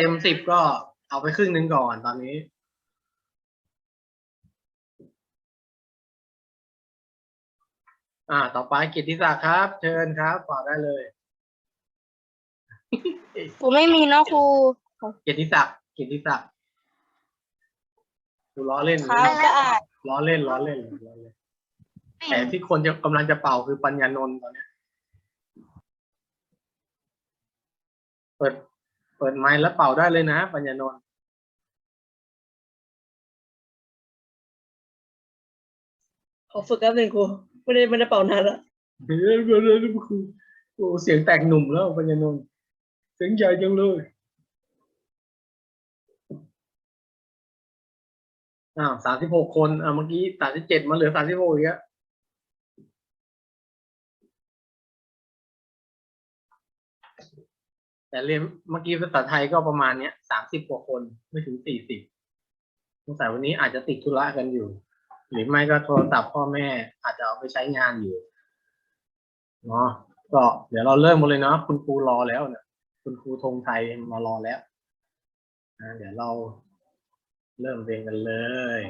เต็มสิบก็เอาไปครึ่งหนึ่งก่อนตอนนี้ อ่า ต่อไปกิตติศักดิ์ครับ เชิญครับตอบได้เลยผมไม่มีเนาะครูเกียรติศักดิ์เกียรติศักดิ์ดูล้อเล่นครับจะอ่านล้อเล่นล้อเล่นล้อเล่น แต่ที่คนจะกำลังจะเป่าคือปัญญานนท์ตอนเนี้ย เปิด เปิดไมค์แล้วเป่าได้เลยนะ ปัญญานนท์ขอฝึกแป๊บหนึ่งครูไม่ได้ไม่ได้เป่านานละเฮ้ยเฮ้ยคือโอ้เสียงแตกหนุ่มแล้วปัญญานนท์เสียงใหญ่จังเลยอ้าวสามสิบหกคนอ่าเมื่อกี้สามสิบเจ็ดมาเหลือสามสิบหกอีกแล้ว แต่เรียนเมื่อกี้ภาษาไทยก็ประมาณเนี้ยสามสิบกว่าคนไม่ถึงสี่สิบสงสัยวันนี้อาจจะติดธุระกันอยู่ หรือไม่ก็โทรศัพท์พ่อแม่อาจจะเอาไปใช้งานอยู่เนาะก็เดี๋ยวเราเริ่มกันเลยเนาะคุณครูรอแล้วเนี่ยคุณครูธงไทยมารอแล้วอ่าเดี๋ยวเราเริ่มเรียนกันเลย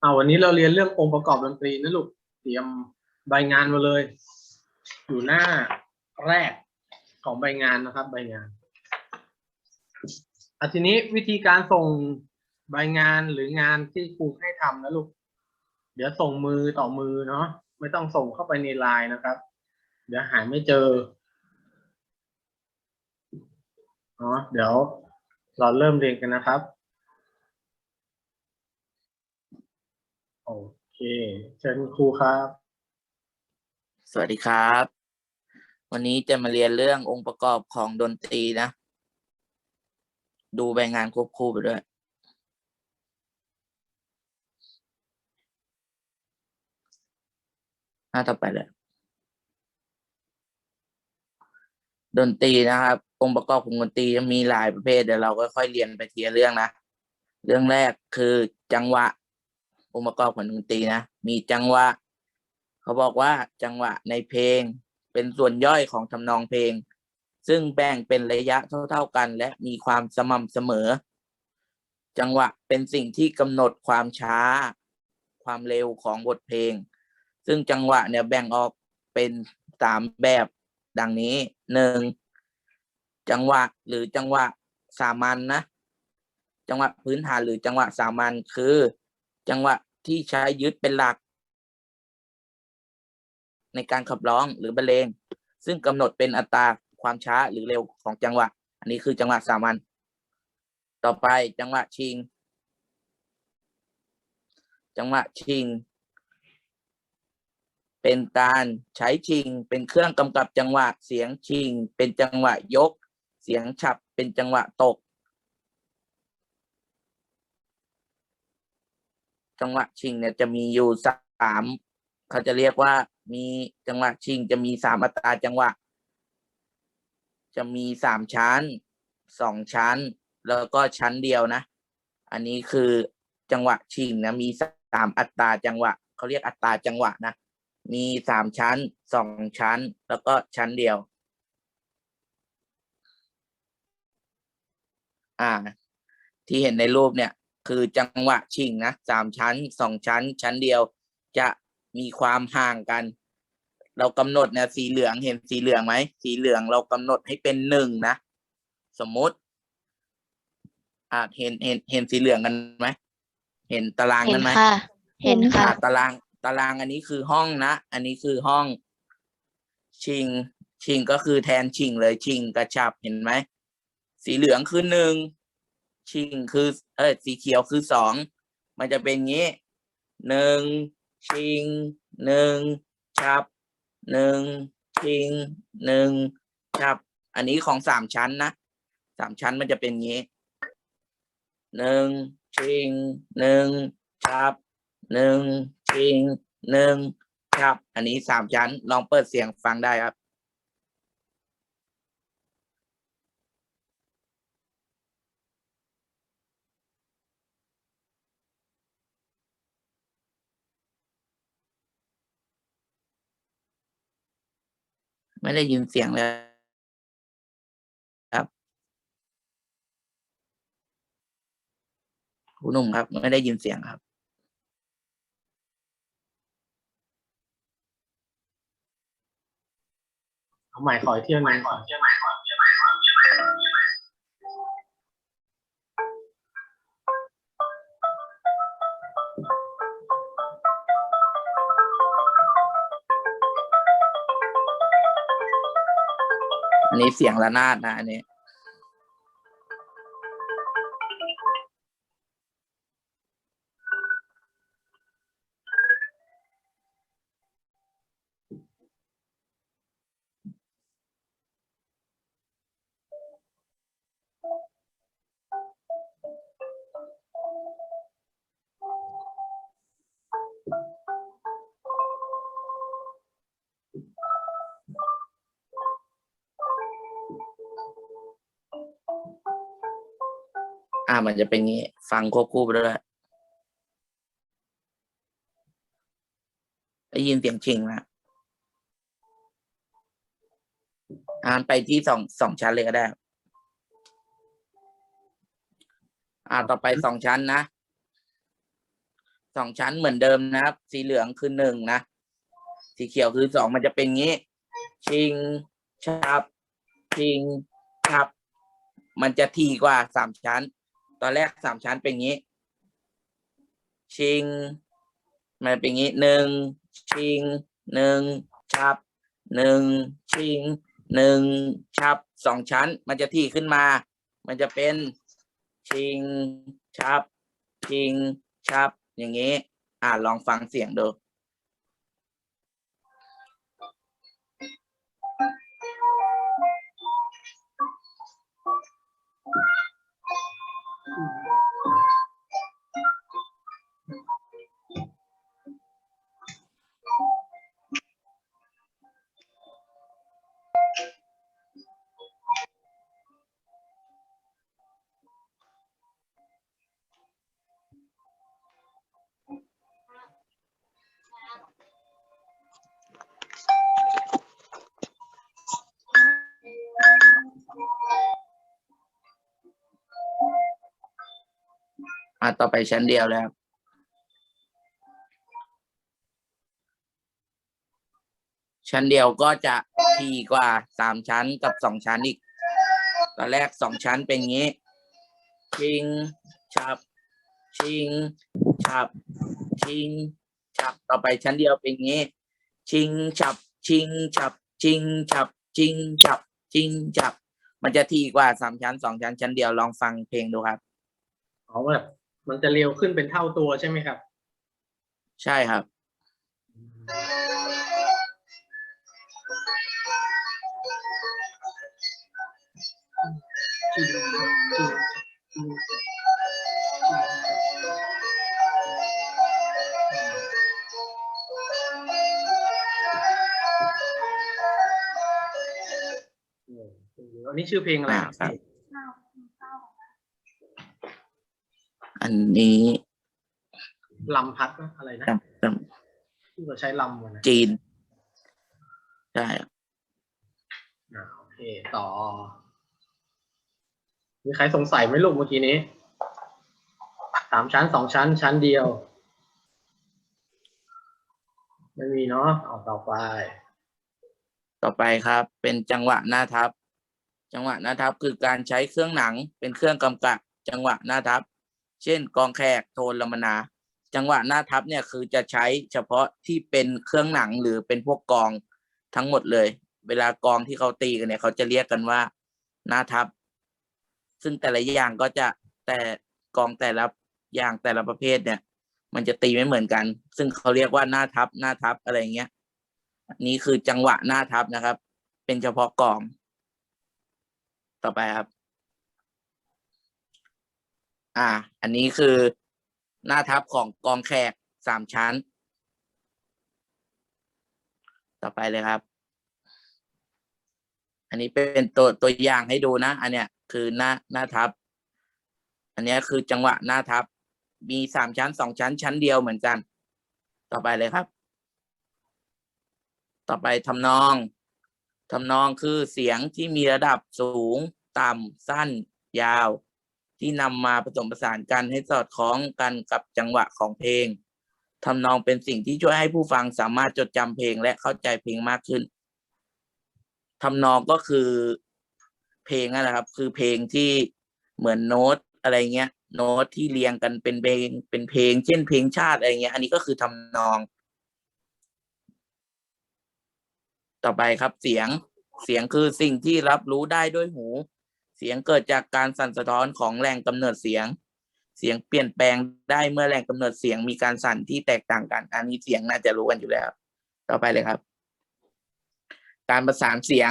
เอาวันนี้เราเรียนเรื่ององค์ประกอบดนตรีนะลูก เตรียมใบงานมาเลย อยู่หน้าแรกของใบงานนะครับ ใบงานอาทีนี้วิธีการส่งใบงานหรืองานที่ครูให้ทำนะลูก เดี๋ยวส่งมือต่อมือเนาะไม่ต้องส่งเข้าไปในไลน์นะครับ เดี๋ยวหาไม่เจอเนาะเดี๋ยวเราเริ่มเรียนกันนะครับ โอเค เชิญครูครับ สวัสดีครับ วันนี้จะมาเรียนเรื่ององค์ประกอบของดนตรีนะ ดูใบงานควบคู่ไปด้วย หน้าต่อไปเลย ดนตรีนะครับ องค์ประกอบของดนตรีจะมีหลายประเภทเดี๋ยวเราก็ค่อยๆเรียนไปทีละเรื่องนะ เรื่องแรกคือจังหวะ องค์ประกอบของดนตรีนะมีจังหวะ เขาบอกว่าจังหวะในเพลง เป็นส่วนย่อยของทำนองเพลง ซึ่งแบ่งเป็นระยะเท่า ๆกัน และมีความสม่ำเสมอ จังหวะเป็นสิ่งที่กำหนดความช้า ความเร็วของบทเพลง ซึ่งจังหวะเนี่ยแบ่งออกเป็นสามแบบดังนี้หนึ่งจังหวะหรือจังหวะสามัญนนะจังหวะพื้นฐานหรือจังหวะสามัญคือ จังหวะที่ใช้ยึดเป็นหลัก ในการขับร้องหรือบรรเลง ซึ่งกำหนดเป็นอัตราความช้าหรือเร็วของจังหวะ อันนี้คือจังหวะสามัญต่อไปจังหวะชิง จังหวะชิง เป็นการใช้ชิง เป็นเครื่องกำกับจังหวะเสียงชิง เป็นจังหวะยก เสียงฉับเป็นจังหวะตก จังหวะชิงเนี่ยจะมีอยู่สามเขาจะเรียกว่ามีจังหวะชิง จะมีสามอัตราจังหวะ จะมีสามชั้นสองชั้น แล้วก็ชั้นเดียวนะ อันนี้คือจังหวะชิงนะมีสามอัตราจังหวะเขาเรียกอัตราจังหวะนะมีสามชั้นสองชั้น แล้วก็ชั้นเดียว อ่า ที่เห็นในรูปเนี่ย คือจังหวะชิงนะสามชั้นสองชั้น ชั้นเดียวจะมีความห่างกัน เรากำหนดเนี่ยสีเหลืองเห็นสีเหลืองไหมสีเหลืองเรากำหนดให้เป็นหนึ่งนะ สมมุติอ่าเห็นเห็นเห็นสีเหลืองกันไหมเห็นตารางเห็กันนไหมค่ะเห็นค่ะอ่าตารางตารางอันนี้คือห้องนะอันนี้คือห้อง ชิง ชิงก็คือแทนชิงเลยชิงกระชับเห็นไหมสีเหลืองคือหนึ่ง ชิงคือเออสีเขียวคือสองมันจะเป็นงี้หนึ่งชิงหนึ่งชับหนึ่งชิงหนึ่งชับ อันนี้ของสามชั้นนะสามชั้นมันจะเป็นงี้หนึ่งชิงหนึ่งชับหนึ่งชิงหนึ่งครับ อันนี้สามชั้นลองเปิดเสียงฟังได้ครับ ไม่ได้ยินเสียงเลยครับคุณหนุ่มครับ ไม่ได้ยินเสียงครับเอาใหม่ขอเที่ยวหนึงก่อนอัน นี้เสียงระนาดนะอันนี้ อ่ามันจะเป็นงี้ ฟังควบคู่ไปด้วยได้ยินเสียงชิงนะอ่านไปที่สองสองชั้นเลยก็ได้ อ่าต่อไปสองชั้นนะสองชั้นเหมือนเดิมนะครับ สีเหลืองคือหนึ่งนะ สีเขียวคือสองมันจะเป็นงี้ ชิงชับ ชิงชับ มันจะทีกว่าสามชั้น ตอนแรกสามชั้นเป็นงี้ ชิง มันเป็นงี้หนึ่งชิงหนึ่งชับหนึ่งชิงหนึ่งชับสองชั้น มันจะที่ขึ้นมา มันจะเป็นชิงชับชิงชับอย่างงี้ อ่าลองฟังเสียงดู อ่าต่อไปชั้นเดียวแล้ว ชั้นเดียวก็จะทีกว่าสามชั้นกับสองชั้นอีก ตอนแรกสองชั้นเป็นงี้ ชิงชับ ชิงชับ ชิงชับ ต่อไปชั้นเดียวเป็นงี้ ชิงชับ ชิงชับ ชิงชับ ชิงชับ ชิงชับ มันจะทีกว่าสามชั้นสองชั้นชั้นเดียวลองฟังเพลงดูครับอ๋อแบบ มันจะเร็วขึ้นเป็นเท่าตัวใช่ไหมครับ ใช่ครับอืมอันนี้ชื่อเพลงอะไรอ่าครับ ครับ อันนี้ลำพัดนะอะไรนะจำจที่เราใช้ลำกันนะำจีนใช่ครับอ่าโอเคต่อ มีใครสงสัยไหมลูกเมื่อกี้นี้สามชั้นสองชั้น ชั้นเดียว ไม่มีเนาะเอาต่อไป ต่อไปครับ เป็นจังหวะหน้าทับ จังหวะหน้าทับคือการใช้เครื่องหนังเป็นเครื่องกำกับ จังหวะหน้าทับ เช่น กองแขกโทนลมนา จังหวะหน้าทับเนี่ยคือจะใช้เฉพาะที่เป็นเครื่องหนังหรือเป็นพวกกองทั้งหมดเลย เวลากองที่เขาตีกันเนี่ยเขาจะเรียกกันว่าหน้าทับ ซึ่งแต่ละอย่างก็จะแต่กองแต่ละอย่างแต่ละประเภทเนี่ย มันจะตีไม่เหมือนกัน ซึ่งเขาเรียกว่าหน้าทับหน้าทับอะไรเงี้ยนนี้คือจังหวะหน้าทับนะครับ เป็นเฉพาะกอง ต่อไปครับ อ่า อันนี้คือหน้าทับของกองแขกสามชั้น ต่อไปเลยครับ อันนี้เป็นตัวตัวอย่างให้ดูนะ อันเนี้ยคือหน้าหน้าทับ อันนี้คือจังหวะหน้าทับ มีสามชั้นสองชั้น ชั้นเดียวเหมือนกัน ต่อไปเลยครับ ต่อไปทำนองทำนองคือเสียงที่มีระดับสูง ต่ำสั้น ยาว ที่นำมาผสมผสานกันให้สอดคล้องกันกับจังหวะของเพลงทำนองเป็นสิ่งที่ช่วยให้ผู้ฟังสามารถจดจำเพลงและเข้าใจเพลงมากขึ้นทำนองก็คือเพลงนั่นแหละครับ คือเพลงที่เหมือนโน้ตอะไรเงี้ย โน้ตที่เรียงกันเป็นเพลงเป็นเพลง เช่นเพลงชาติอะไรเงี้ย อันนี้ก็คือทำนอง ต่อไปครับเสียงเสียงคือสิ่งที่รับรู้ได้ด้วยหู เสียงเกิดจากการสั่นสะท้อนของแรงกำเนิดเสียง เสียงเปลี่ยนแปลงได้เมื่อแรงกำเนิดเสียงมีการสั่นที่แตกต่างกัน อันนี้เสียงน่าจะรู้กันอยู่แล้ว ต่อไปเลยครับ การประสานเสียง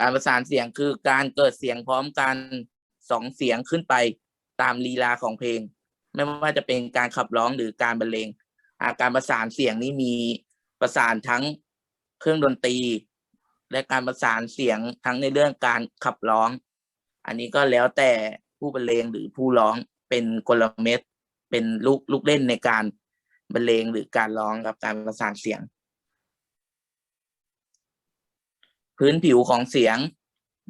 การประสานเสียงคือการเกิดเสียงพร้อมกันสองเสียงขึ้นไปตามลีลาของเพลง ไม่ว่าจะเป็นการขับร้องหรือการบรรเลงอาการประสานเสียงนี้มีประสานทั้งเครื่องดนตรี และการประสานเสียงทั้งในเรื่องการขับร้อง อันนี้ก็แล้วแต่ผู้บรรเลงหรือผู้ร้องเป็นกลเม็ดเป็นลูกลูกเล่นในการบรรเลงหรือการร้องกับการประสานเสียง พื้นผิวของเสียง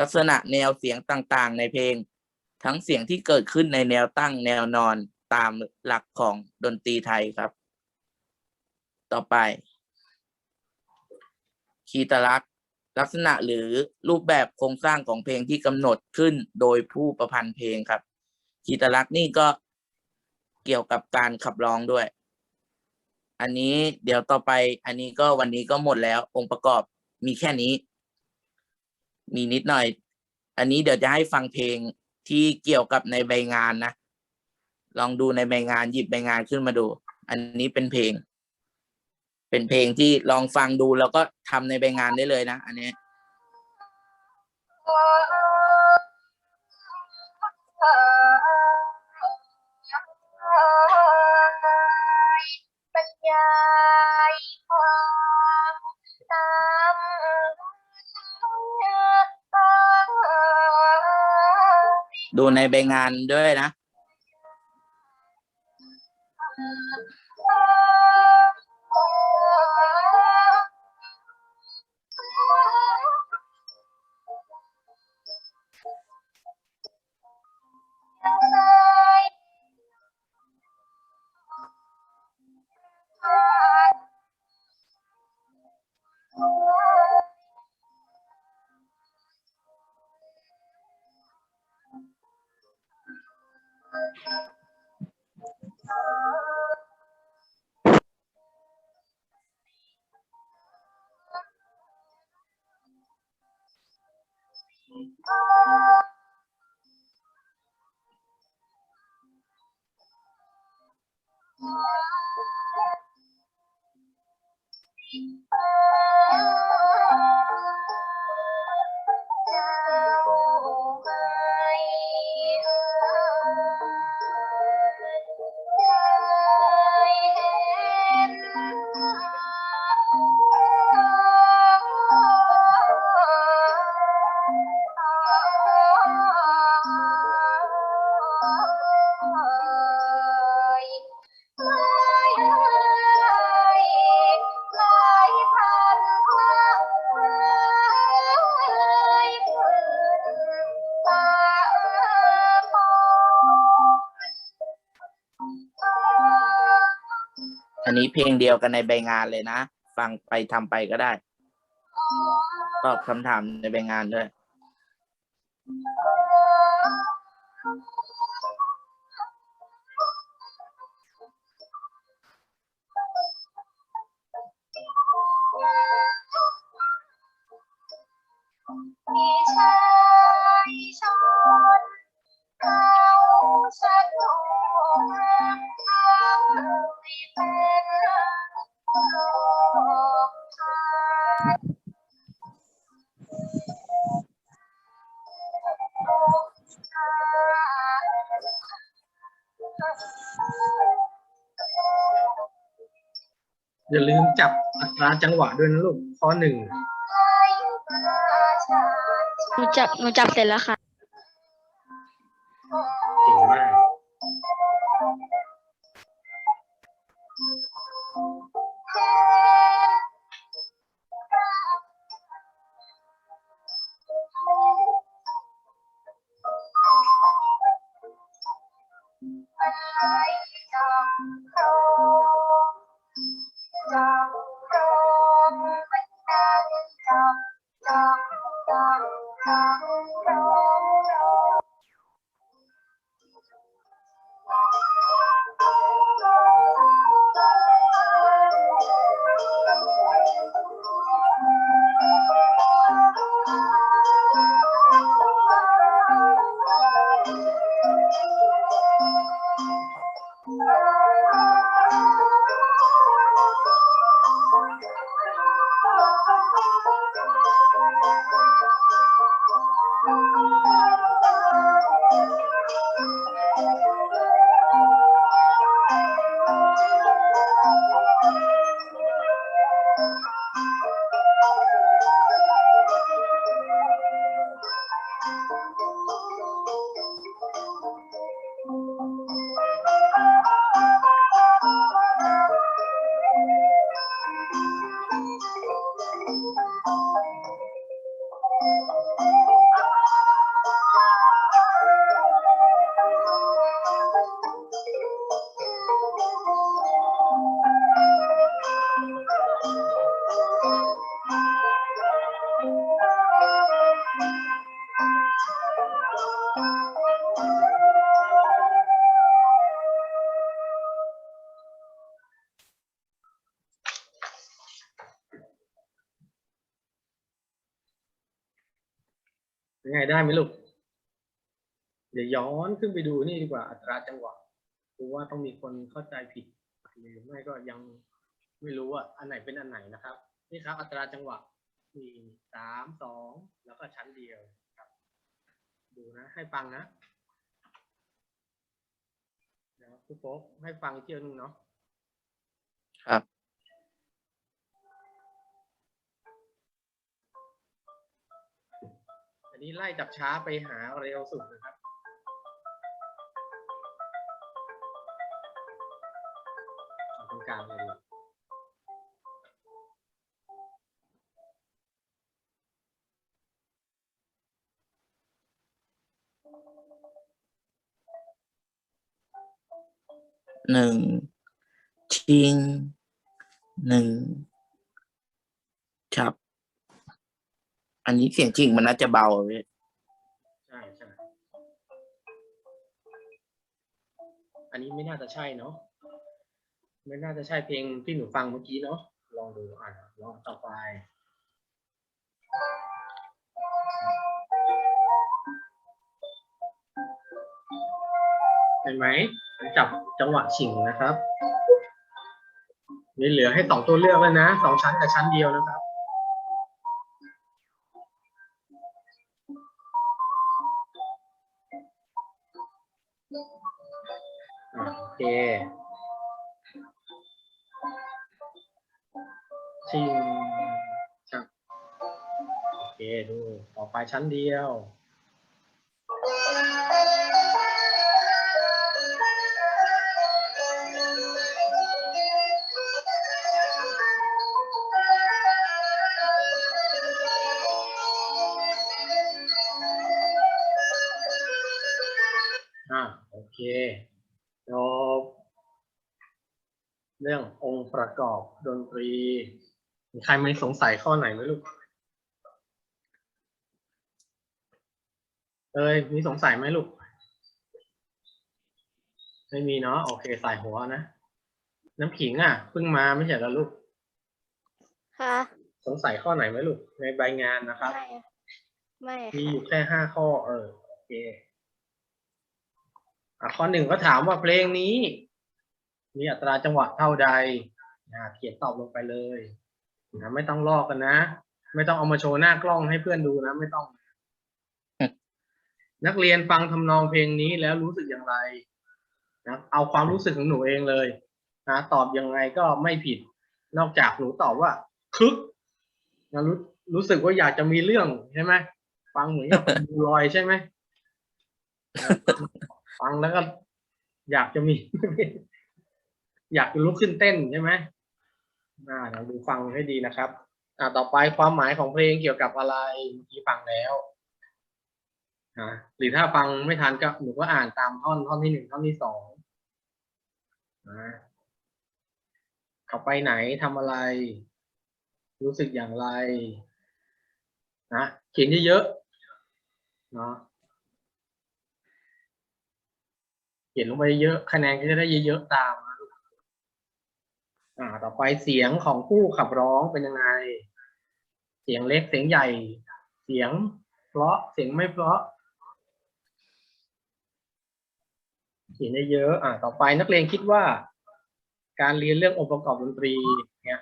ลักษณะแนวเสียงต่างๆ ในเพลง ทั้งเสียงที่เกิดขึ้นในแนวตั้งแนวนอนตามหลักของดนตรีไทยครับ ต่อไป คีตลักษ ลักษณะหรือรูปแบบโครงสร้างของเพลงที่กำหนดขึ้นโดยผู้ประพันธ์เพลงครับคีตลักษณ์นี่ก็เกี่ยวกับการขับร้องด้วย อันนี้เดี๋ยวต่อไปอันนี้ก็วันนี้ก็หมดแล้วองค์ประกอบมีแค่นี้ มีนิดหน่อย อันนี้เดี๋ยวจะให้ฟังเพลงที่เกี่ยวกับในใบงานนะ ลองดูในใบงานหยิบใบงานขึ้นมาดู อันนี้เป็นเพลง เป็นเพลงที่ลองฟังดูแล้วก็ทำในใบงานได้เลยนะ อันนี้ยดูในใบงานด้วยนะ อันนี้เพลงเดียวกันในใบงานเลยนะ ฟังไปทำไปก็ได้ ตอบคำถามในใบงานด้วย ลาจังหวะด้วยนะลูกข้อหนึ่งหนูจับหนูจับเสร็จแล้วค่ะ เก่งมาก Thank. ไหมลูก เดี๋ยวย้อนขึ้นไปดูนี่ดีกว่าอัตราจังหวะดูว่าต้องมีคนเข้าใจผิดหรือไม่ก็ยังไม่รู้ว่าอันไหนเป็นอันไหนนะครับ นี่ครับ อัตราจังหวะมีสามสองแล้วก็ชั้นเดียวครับ ดูนะ ให้ฟังนะเดี๋ยวครูโป๊กให้ฟังอีกเที่ยวหนึงเนาะครับ นนี้ไล่จากช้าไปหาเร็วสุดนะครับ ตรงกลางเลยหนึ่งชิงหนึ่งชับ อันนี้เสียงจริงมันน่าจะเบาเว้ยใช่ใช่อันนี้ไม่น่าจะใช่เนาะไม่น่าจะใช่เพลงที่หนูฟังเมื่อกี้เนาะลองดูอะลองต่อไปเห็นไหมจับจังหวะฉิงนะครับนี่เหลือให้สองตัวเลือกแล้วนะสองชั้นกับชั้นเดียวนะครับ เคชิงจับโอเค ดู ต่อไปชั้นเดียว เรื่ององค์ประกอบดนตรี มีใครไม่สงสัยข้อไหนไหมลูกเอ้ยมีสงสัยไหมลูก ไม่มีเนาะโอเคใส่หัวนะ น้ำขิงอะเพิ่งมาไม่ใช่เหรอลูก ค่ะ สงสัยข้อไหนไหมลูก ในใบงานนะครับ ไม่อะไม่อะมีอค่ะยู่แค่ห้าข้อ เออ โอเค อะข้อหนึ่งก็ถามว่าเพลงนี้ มีอัตราจังหวะเท่าใดอะเขียนตอบลงไปเลยนะไม่ต้องลอกกันนะ ไม่ต้องเอามาโชว์หน้ากล้องให้เพื่อนดูนะ ไม่ต้อง นักเรียนฟังทำนองเพลงนี้แล้วรู้สึกอย่างไรนะเอาความรู้สึกของหนูเองเลยนะตอบยังไงก็ไม่ผิด นอกจากหนูตอบว่าคึกนะรู้รู้สึกว่าอยากจะมีเรื่องใช่ไหมฟังเหมือนกับดูลอยใช่ไหมนะฟังแล้วก็อยากจะมี อยากลุกขึ้นเต้นใช่ไหมอ่าเดี๋ยวดูฟังให้ดีนะครับ อ่าต่อไปความหมายของเพลงเกี่ยวกับอะไรเมื่อกี้ฟังแล้วอ่าหรือถ้าฟังไม่ทันก็หนูก็อ่านตามท่อนท่อนที่หนึ่งท่อนที่สองนะเขาไปไหนทำอะไร รู้สึกอย่างไรนะเขียนเยอะๆเนาะเขียนลงไปเยอะคะแนนก็จะได้เยอะๆตามนะ อ่า ต่อไปเสียงของผู้ขับร้องเป็นยังไง เสียงเล็กเสียงใหญ่ เสียง เพราะเสียงไม่เพราะเขียนได้เยอะ อ่า ต่อไปนักเรียนคิดว่า การเรียนเรื่ององค์ประกอบดนตรีเนี่ย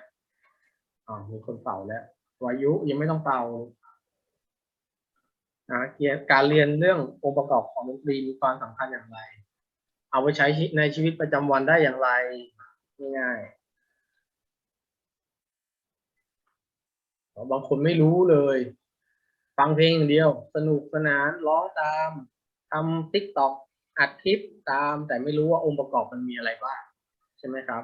อ่ามีคนเป่าแล้ววายุยังไม่ต้องเป่านะเกียรการเรียนเรื่ององค์ประกอบของดนตรีมีความสำคัญอย่างไร เอาไปใช้ในชีวิตประจำวันได้อย่างไรง่ายๆ บางคนไม่รู้เลย ฟังเพลงอย่างเดียว สนุกสนานร้องตามทำติ๊กต็อกอัดคลิปตาม แต่ไม่รู้ว่าองค์ประกอบมันมีอะไรบ้างใช่ไหมครับ